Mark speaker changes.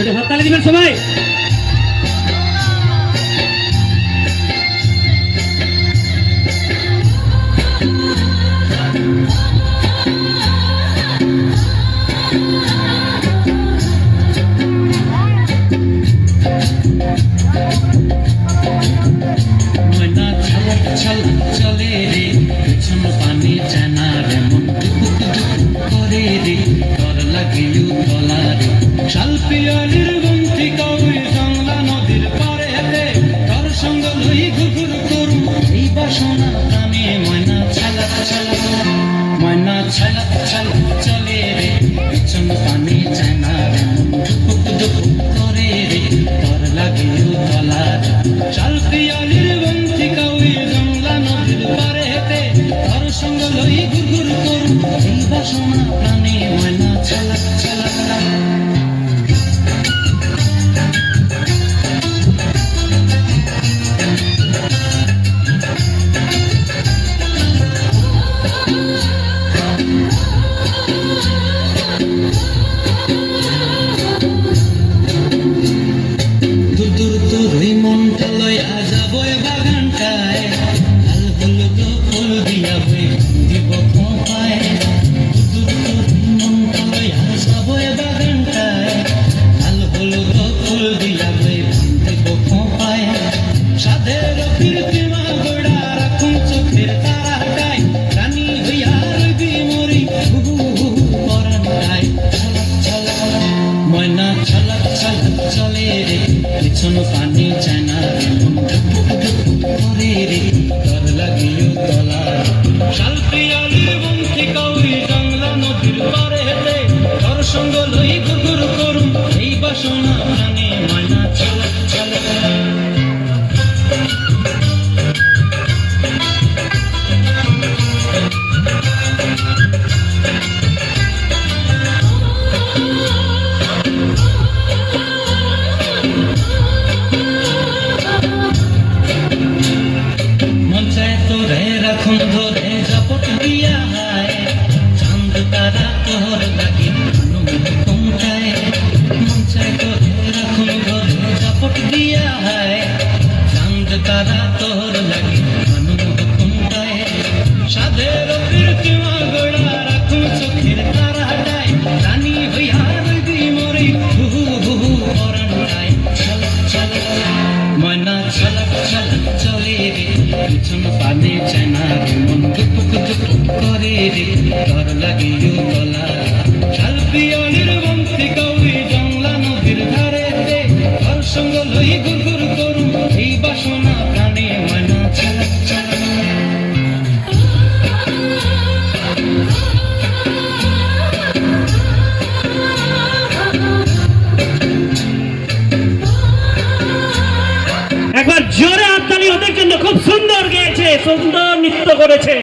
Speaker 1: এটা হাততালি দিবেন সবাই।
Speaker 2: ময়না ছলক ছলক চলে রে, পেছন পানি জানা রে মন টুকুক টুকুক করে রে, ডর লাগে তলা রে। শাল পিয়ালির বন্তি কৌই জংলা নদীর পারে হেতে তোর সঙ্গ লই ঘুঘুর করু, এই বাসনা প্রাণে ময়না ছলক ছলক ময়না ছলক মনটা লয়া যাব বাগানটায়। লাল হলুদ ফুল পানি টুকুক করে রে তলা তোরে পিছন পানে চেনা মন টুকুক টুকুক করে রে। ডর লাগিও গলা শাল পিয়নির বন্তি জংলা নদীর ধারে রে। ঘর সঙ্গ লই গুরগুর করু এই বাসনা প্রাণে ময়না ছলক ছলক
Speaker 1: একবার জোরে সুন্দর গেয়েছে সুন্দর নৃত্য করেছে।